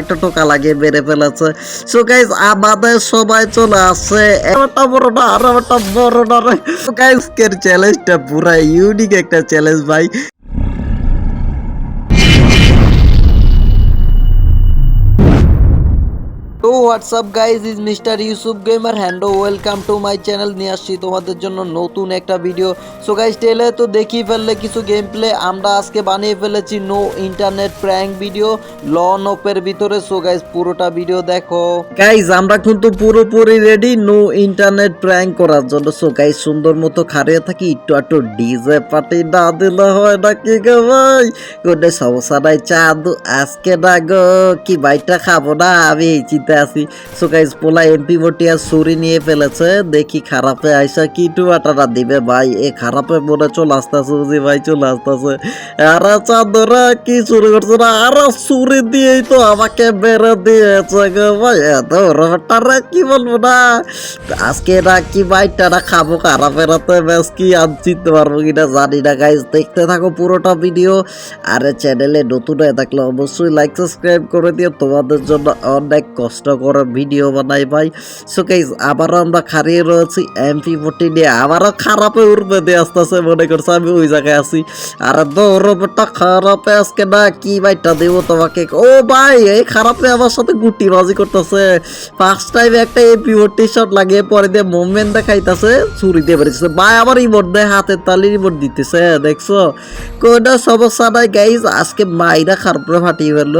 একটা টোকা লাগিয়ে বেড়ে ফেলেছে। সো গাইজ আমাদের সবাই চলে আসছে। একটা বড় না, আর একটা বড় না গাইজ চ্যালেঞ্জটা পুরা ইউনিক একটা চ্যালেঞ্জ ভাই। তো what's up guys is mister Yusuf gamer hand welcome to my channel নিয়ে আসছি তোমাদের জন্য নতুন একটা ভিডিও সো গাইজ টেলে তো দেখিয়ে ফেললে কিছু গেম প্লে আমরা আজকে বানিয়ে ফেলেছি নো ইন্টারনেট প্র্যাঙ্ক ভিডিও লন অপের ভিতরে। সো গাইজ পুরোটা ভিডিও দেখো। গাইজ আমরা কিন্তু পুরোপুরি রেডি নো ইন্টারনেট প্র্যাঙ্ক করার জন্য। সো গাইজ সুন্দর মতো খারিয়ে থাকি। একটু একটু ডিজে পার্টি না দিলে হয় না কি গো ভাই? কোনো সমস্যা নাই, চাঁদ, আজকে না গো, কি বাইটা খাব না আমি চিন্তা আছি সো গাইজ পোলা এমপি ভোটিয়া ছুরি নিয়ে ফেলেছে। দেখি খারাপে আইসা কি টুয়াটারা দিবে ভাই। এ খারাপে মনে চলে আসতেছে বুঝি ভাই, চলে আসতেছে। আর চাঁদরা, কি চুরি করছে না? আর ছুরি দিয়েই তো আমাকে বেড়ে দিয়েছে গো ভাই। এত রটারে কি বলব না? আজকে না কি বাইটারা খাব খারাপের হাতে ব্যাস কি আজ চিনতে পারব কিনা জানি না গাইজ দেখতে থাকো পুরোটা ভিডিও আর চ্যানেলে নতুন হয়ে থাকলে অবশ্যই লাইক সাবস্ক্রাইব করে দিও। তোমাদের জন্য অনেক কষ্ট। করে ভিডিও বানাই ভাই। সো গাইজ আবারও আমরা খারিয়ে রয়েছি এমপি ফোর্টি নিয়ে। আবারও খারাপে উঠবে দিয়ে আসতেছে মনে করছে আমি ওই জায়গায় আছি। আর দৌড়টা খারাপে আজকে না, কি ভাইটা দেবো তোমাকে? ও ভাই, এই খারাপে আমার সাথে গুটি বাজি করতেছে। ফার্স্ট টাইম একটা এমপি ফোর্টি শট লাগিয়ে পরে দিয়ে মুভমেন্ট দেখাইতেছে, ছুরি দিয়ে বেরিয়েছে। ভাই আবার রিমোট দেয়, হাতের তালি রিমোট দিতেছে, দেখছ? কোনো সমস্যা নাই গাইজ আজকে মাইরা খারাপে ফাটিয়ে ফেলল।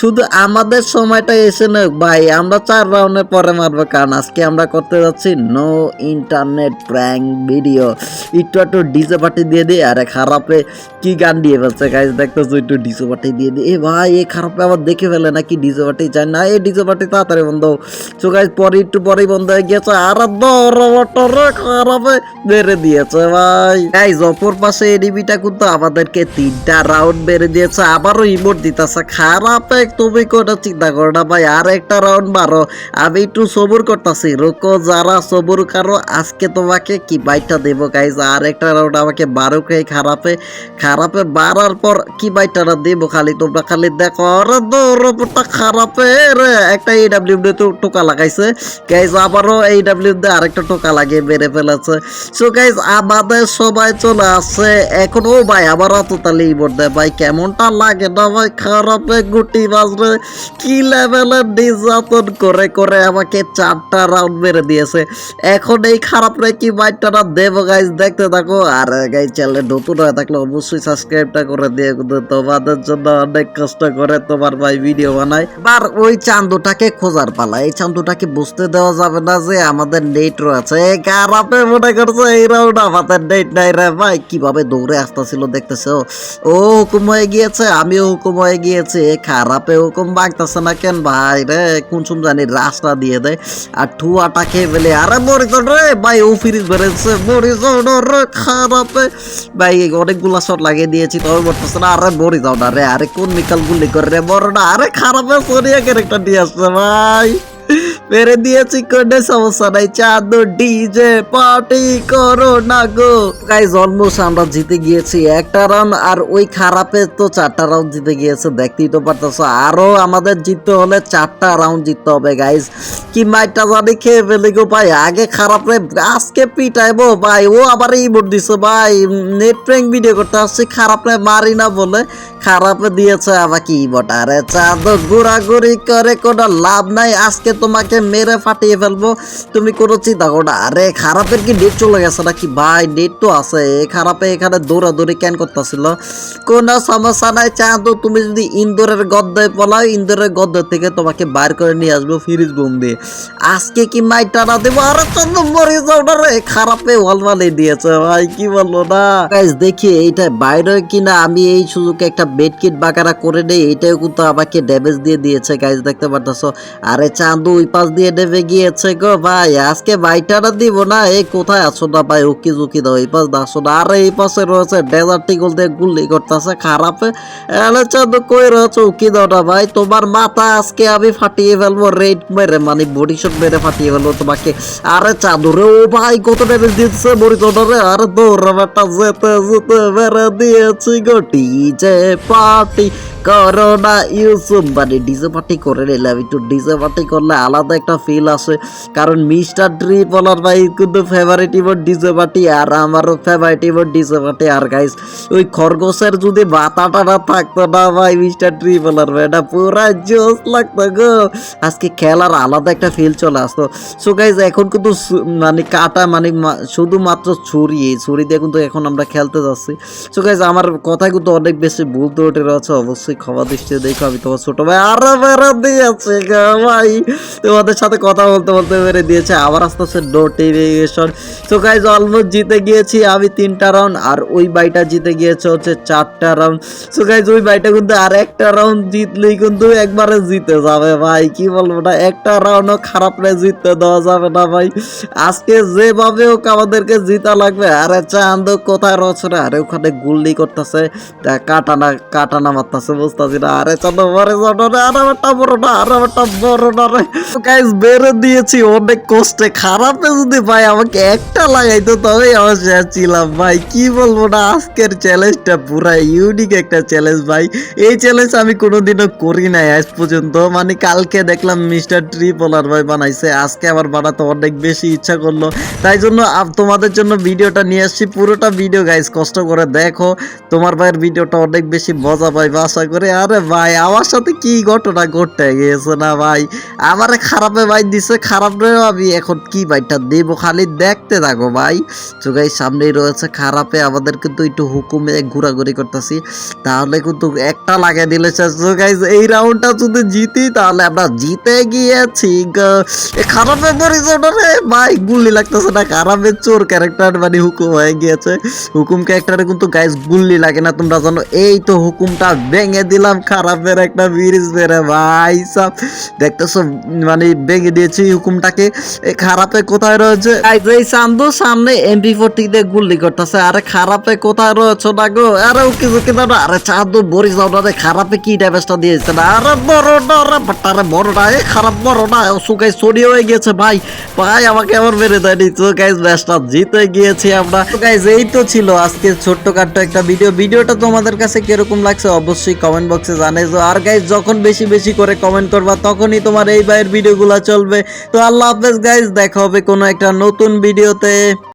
শুধু আমাদের সময়টা এসে না, ভাই আমরা চার রাউন্ডের পরে মারবো কারণ আজকে আমরা করতে যাচ্ছি নো ইন্টারনেট প্র্যাঙ্ক ভিডিও একটু একটু ডিজে পার্টি দিয়ে দিই, আরে খারাপে কি গান দিয়ে ফেলছে গাইজ দেখতেছো একটু ডিজে পার্টি দিয়ে দিই। এ ভাই, এ খারাপে আবার দেখে ফেলে নাকি ডিজে পার্টি চাই না? এই ডিজে পার্টি তাড়াতাড়ি বন্ধ তো গাইজ পরে একটু পরেই বন্ধ হয়ে গিয়েছে। আর দৌড়ে খারাপে বেড়ে দিয়েছে ভাই। গাইজ অপর পাশে এডিবিটা কিন্তু আমাদেরকে তিনটা রাউন্ড বেড়ে দিয়েছে। আবারও ইমোট দিতেছে। খারাপে তুমি কোনো চিন্তা করো না ভাই আর একটা রাউন্ড মারো। আমি একটু সবুর করতেছি। রোকো, যারা সবুর কারও, আজকে তোমাকে কি বাইটা দেবো? গাইজ আর একটা রাউন্ড আমাকে বারো খেয়ে খারাপে খারাপে বাড়ার পর কি বাইটাটা দেবো? খালি তোমরা খালি দেখো। আরে দৌড়টা খারাপে রে। একটা এই এডাব্লিউ তো টোকা লাগাইছে। গাইজ আবারও এইডাব্লিউ দিয়ে আরেকটা টোকা লাগিয়ে মেরে ফেলেছে। সো গাইজ আমাদের সবাই চলে আসছে। এখন ও ভাই আবার অত তালি ইমোট দেয়। ভাই, কেমনটা লাগে না ভাই? খারাপে গুটি বাজরে। কি লেভেলের নির্যাতন করে করে আমাকে চারটা রাউন্ড মেরে দিয়েছে। এখন এই খারাপ রে কি বাইকটা দেবো গাইজ দেখতে থাকো। আর গাইজ চ্যানেলে নতুন হয়ে থাকলে অবশ্যই সাবস্ক্রাইবটা করে দিয়ে তোমাদের জন্য অনেক কষ্ট করে তোমার ভাই ভিডিও বানাই আর ওই চান্দুটাকে খোঁজার পালা। এই চান্দুটাকে বুঝতে দেওয়া যাবে না যে আমাদের নেট রয়েছে। খারাপে মনে করছে, এই রাউন্ড আমাদের নেট নাই রে ভাই। কীভাবে দৌড়ে আসতেছিল দেখতেছো? ও হুকুম হয়ে গিয়েছে, আমিও হুকুম হয়ে গিয়েছি। খারাপে হুকুম বাগতেছে না কেন ভাই রে? কোন সুম জানি রাস্তা দিয়ে দেয়। আর ঠুয়াটা খেয়ে ফেলে, আরে মরিস রে, ভাই, ও ফিরিস বেড়েছে মরিস রে, খারাপে ভাই অনেকগুলা শট লাগিয়ে দিয়েছি, তবে বলতেছে না, আরে মরি যাও না রে, আরে কোন মিকাল গুলি করে রে বড় না আরে খারাপে সরিয়া ক্যারেক্টার দিয়ে আসছে, ভাই। মেরে দিয়েছি, কোনো সমস্যা নাই। চাঁদো ডিজে পার্টি করো না গো। গাইজ অলমোস্ট আমরা জিতে গিয়েছি একটা রাউন্ড আর ওই খারাপে তো চারটা রাউন্ড জিতে গিয়েছে, দেখতেই তো পারতেছো। আরও আমাদের জিততে হলে চারটা রাউন্ড জিততে হবে গাইজ কি মাইটা জানি খেয়ে ফেলে গো ভাই। আগে খারাপ রে আজকে পিটাইবো ভাই। ও আবার এই বোর্ড দিছে ভাই। নেট প্র্যাঙ্ক ভিডিও করতে আসছি, খারাপ রে মারি না বলে। খারাপে দিয়েছে আমাকে ইমোট আরে চাঁদ ঘোরাঘুরি করে কোনো লাভ নাই। আজকে তোমাকে মেরে ফাটিয়ে ফেলব, তুমি কোনো চিন্তা করো না। আরে, খারাপের কি ডেট চলে গেছে নাকি? ভাই ডেট তো আছে। এ খারাপে এখানে দৌড়াদৌড়ি ক্যান করতেছিল? কোনো সমস্যা নাই, চাঁদ, তুমি যদি ইন্দোরের গদ্দায় পলাও, ইন্দোরের গদ্দ থেকে তোমাকে বাইর করে নিয়ে আসব ফ্রিজ বুম দিয়ে আজকে কি মাইটা না দেবো? আরে চাঁদ মরে যাও না রে। খারাপে ওয়াল মালিয়ে দিয়েছে, ভাই, কি বলল না? গাইজ দেখি, এইটা বাইরে কিনা? আমি এই সুযোগে একটা বেডকিট বাকারা করে নেই। এইটাও কিন্তু আমাকে ড্যামেজ দিয়ে দিয়েছে গাইজ দেখতে পারতেছো? আরে, চাঁদু, ওই পাশ দিয়ে নেমে গিয়েছে গো ভাই। আজকে বাইটাটা দিব না, এই কোথায় আছো না ভাই? উকি ঝুঁকি দাও, এই পাশ আসো না। আরে, এই পাশে রয়েছে ডেজার্ট টিগল দিয়ে গুলি করতেছে, খারাপ। এলে চাঁদু, কই রয়েছে? উকি দাও না ভাই, তোমার মাথা আজকে আমি ফাটিয়ে ফেলব, রেড মেরে মানে বডি শট মেরে ফাটিয়ে ফেলব তোমাকে। আরে, চাঁদু রে, ও ভাই, কত ড্যামেজ দিচ্ছে বড়ি রে আরে, দৌড় বেটা যেতে যেতে মেরে দিয়েছি গো, ডিজে পার্টি। করোনা ইউসুফ মানে ডিজে পার্টি করে নিলাম। একটু ডিজে পার্টি করলে আলাদা একটা ফিল আসে। কারণ মিস্টার ড্রি ট্রিপলার ভাই কিন্তু ফেভারিট ইভোর ডিজে পার্টি আর আমারও ফেভারিট ইভোর ডিজে পার্টি আর গাইস ওই খরগোশের যদি বাতাটা না থাকতো না ভাই, মিস্টার ট্রিপলার ভাই, এটা পুরা জোস লাগতো গো। আজকে খেলার আলাদা একটা ফিল চলে আসতো। সো গাইজ এখন কিন্তু মানে কাটা মানে শুধুমাত্র ছুরি ছুরি দিয়ে কিন্তু এখন আমরা খেলতে যাচ্ছি। সো গাইজ আমার কথা কিন্তু অনেক বেশি ভুল ত্রুটি রয়েছে অবশ্যই। ক্ষমা দৃষ্টিতে দেখো, আমি তোমার ছোট ভাই আরও বেড়ে দিয়েছে ভাই। তোমাদের সাথে কথা বলতে বলতে বেড়ে দিয়েছে, আবার আস্তে আস্তে নোটিফিকেশন সো গাইজ অলমোস্ট জিতে গিয়েছি আমি তিনটা রাউন্ড আর ওই বাইটা জিতে গিয়েছে হচ্ছে চারটা রাউন্ড সো গাইজ ওই বাইটা কিন্তু আর একটা রাউন্ড জিতলেই কিন্তু একবারে জিতে যাবে ভাই, কি বলব না, একটা রাউন্ডও খারাপ না জিততে দেওয়া যাবে না ভাই। আজকে যেভাবে হোক আমাদেরকে জিতা লাগবে, আরে চান্দ কোথায় রয়েছে আরে ওখানে গুল্লি করতেছে কাটানা কাটানা মারতেছে বুঝতেছি না আরে চান্দ বড় ছোট রে আরে একটা বড় না, আরে একটা বড় না রে। গাইজ বেরো দিয়েছি, অনেক কষ্টে। খারাপে যদি ভাই আমাকে একটা লাগাইতো, তবেই আমার শেষ ছিলাম। ভাই, কি বলব না, আজকের চ্যালেঞ্জটা পুরা ইউনিক একটা চ্যালেঞ্জ ভাই। এই চ্যালেঞ্জ আমি কোনোদিনও করি নাই আজ পর্যন্ত। মানে কালকে দেখলাম মিস্টার ট্রিপলার ভাই বানাইছে। আজকে আবার বানাতে অনেক বেশি ইচ্ছা করল। তাই জন্য তোমাদের জন্য ভিডিওটা নিয়ে আসছি। পুরোটা ভিডিও গাইজ কষ্ট করে দেখো। তোমার ভাইয়ের ভিডিওটা অনেক বেশি মজা পাইবে, আশা করে, আরে ভাই, আমার সাথে কি ঘটনা ঘটতে গিয়েছে না ভাই? আমারে খারাপে ভাই দিছে, খারাপ রেও আমি, এখন কি ভাইটা দেবো? খালি দেখতে থাকো ভাই। তো গাই সামনেই রয়েছে খারাপে আমাদের কিন্তু একটু হুকুমে ঘোরাঘুরি করতেছি। তাহলে কিন্তু একটা লাগিয়ে দিলে তো এই রাউন্ডটা যদি জিতি, তাহলে আমরা জিতে গিয়েছি খারাপে পরিচয়টা রে ভাই, গুল্লি লাগতেছে না। খারাপের চোর ক্যারেক্টার মানে হুকুম হয়ে গিয়েছে। হুকুম ক্যারেক্টারে কিন্তু গাইজ গুল্লি লাগে না। তোমরা জানো, এই তো হুকুমটা ভেঙে দিলাম, খারাপের একটা ব্রিজ বেড়ে ভাই সব। দেখতেছো মানে ভেঙে দিয়েছি হুকুমটাকে। এ খারাপে কোথায় রয়েছে? এই চান্দু সামনে এমপি ফোরটি দিয়ে গুল্লি করতেছে। আরে খারাপে কোথায় রয়েছে না গো? আরে ও কিছু কিনা না। আরে চান্দু বরিস যাও না খারাপে কি ড্যামেজটা দিয়েছে না? আরে বড় না রে বাটারে বড় না, এ খারাপ বড় না। ও সুগাই সরি হয়ে গেছে ভাই। ভাই, আমাকে আবার মেরে দেয়নি তো গাইজ ম্যাচটা জিতে গিয়েছি আমরা। তো গাইজ এই তো ছিল আজকে ছোট্ট ছোট্টখাট্ট একটা ভিডিও ভিডিওটা তোমাদের কাছে কীরকম লাগছে অবশ্যই কমেন্ট বক্সে জানাইছো আর গাইজ যখন বেশি বেশি করে কমেন্ট করবা, তখনই তোমার এই ভাইয়ের ভিডিওগুলো চলবে। তো আল্লাহ হাফেজ গাইজ দেখা হবে কোনো একটা নতুন ভিডিওতে